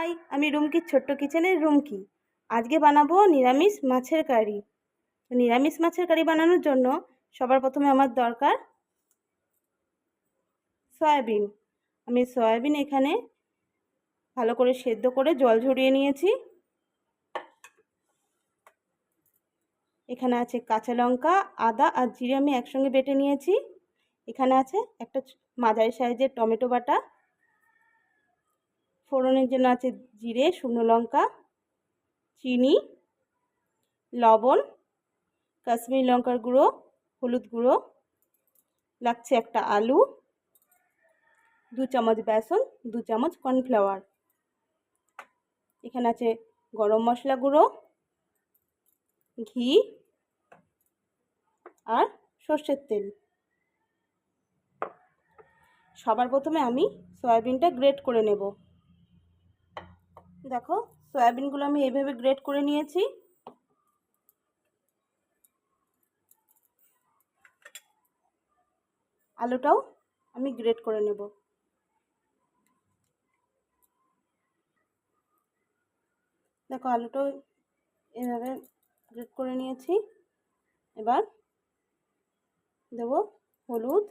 High আমি রুমকির ছোট্ট কিচেনের রুমকি আজকে বানাবো নিরামিষ মাছের কারি নিরামিষ মাছের কারি বানানোর জন্য সবার প্রথমে আমার দরকার সয়াবিন। আমি সয়াবিন এখানে ভালো করে সেদ্ধ করে জল ঝরিয়ে নিয়েছি। এখানে আছে কাঁচা লঙ্কা, আদা আর জিরে আমি একসঙ্গে বেটে নিয়েছি। এখানে আছে একটা মাঝারি সাইজের টমেটো বাটা। ফোড়নের জন্য আছে জিরে, শুকনো লঙ্কা, চিনি, লবণ, কাশ্মীরি লঙ্কার গুঁড়ো, হলুদ গুঁড়ো, লাগছে একটা আলু, দু চামচ বেসন, দু চামচ কর্নফ্লাওয়ার। এখানে আছে গরম মশলা গুঁড়ো, ঘি আর সর্ষের তেল। সবার প্রথমে আমি সয়াবিনটা গ্রেট করে নেব। দেখো, সয়াবিনগুলো আমি এইভাবে গ্রেট করে নিয়েছি। আলুটাও আমি গ্রেট করে নেব। দেখো, আলুটাও এভাবে গ্রেট করে নিয়েছি। এবার দেব হলুদ,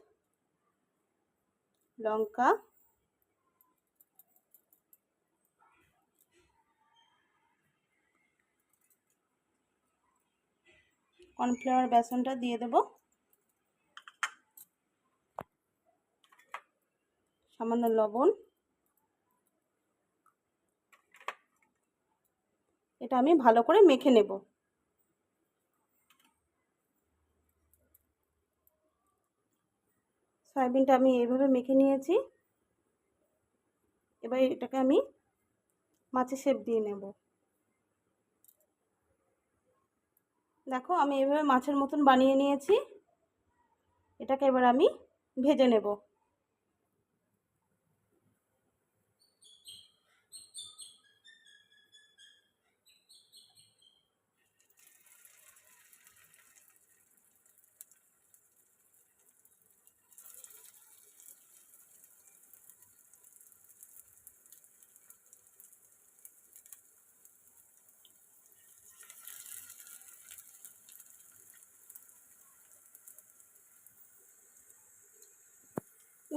লঙ্কা কর্নফ্লাওয়ার বেসনটা দিয়ে দেব। সামান্য লবণ। এটা আমি ভালো করে মেখে নেব। সয়াবিনটা আমি এইভাবে মেখে নিয়েছি। এবার এটাকে আমি মাছের শেপ দিয়ে নেব। দেখো আমি এভাবে মাছের মতন বানিয়ে নিয়েছি। এটাকে এবার আমি ভেজে নেব।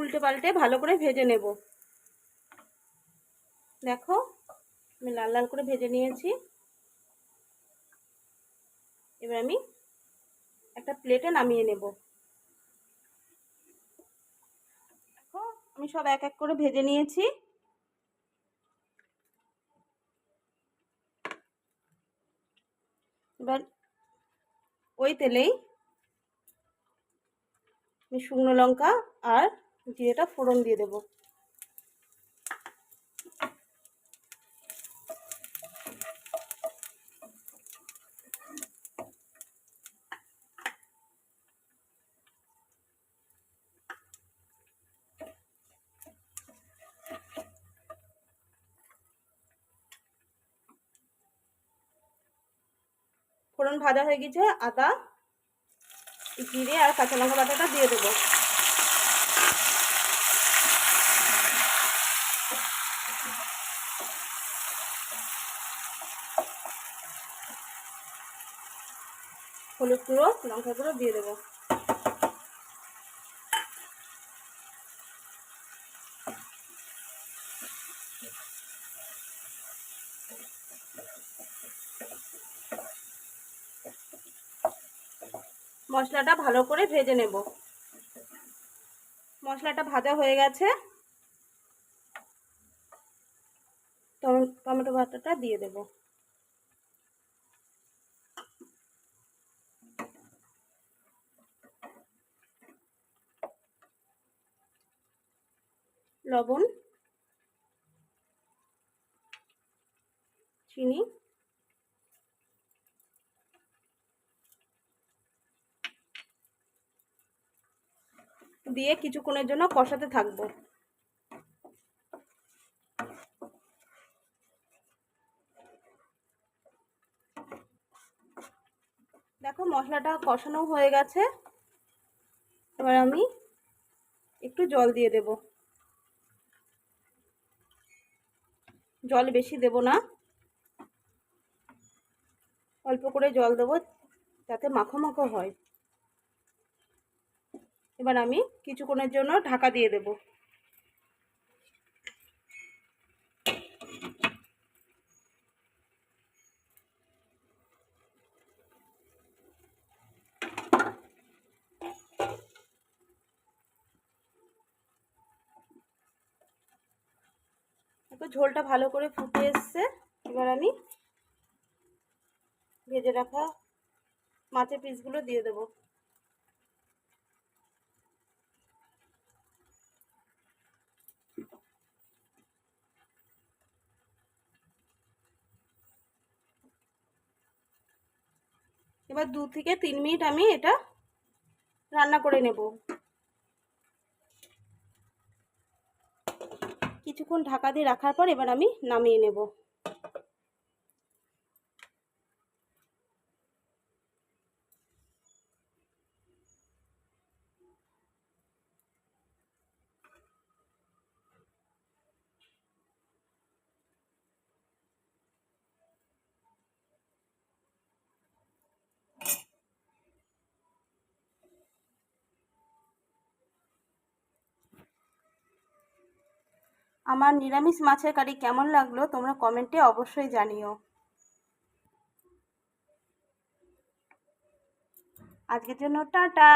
উল্টে পাল্টে ভালো করে ভেজে নেব। দেখো, আমি লাল লাল করে ভেজে নিয়েছি। এবার আমি একটা প্লেটে নামিয়ে নেব। দেখো, আমি সব এক এক করে ভেজে নিয়েছি। এবার ওই তেলেই শুকনো লঙ্কা আর জিরেটা ফোড়ন দিয়ে দেব। ফোড়ন ভাজা হয়ে গেছে, আদা, জিরে আর কাঁচা লঙ্কা বাটাটা দিয়ে দেবো। হলুদ গুঁড়ো লঙ্কা গুঁড়ো দিয়ে দেবো। মশলাটা ভালো করে ভেজে নেব। মশলাটা ভাজা হয়ে গেছে। বাটাটা দিয়ে দেব। লবণ চিনি দিয়ে কিছুক্ষণের জন্য কষাতে থাকব। দেখো মশলাটা কষানো হয়ে গেছে। এবার আমি একটু জল দিয়ে দেব। জল বেশি দেব না। অল্প করে জল দেবো যাতে মাখো মাখো হয়। এবার আমি কিছুক্ষণের জন্য ঢাকা দিয়ে দেব। তো ঝোলটা ভালো করে ফুটে এসছে। এবার আমি ভেজে রাখা মাছের পিসগুলো দিয়ে দেবো। এবার দু থেকে তিন মিনিট আমি এটা রান্না করে নেব। কিছুক্ষণ ঢাকা দিয়ে রাখার পর এবার আমি নামিয়ে নেব। আমার নিরামিষ মাছের কারি কেমন লাগল তোমরা কমেন্টে অবশ্যই জানিও। আজকের জন্য টাটা।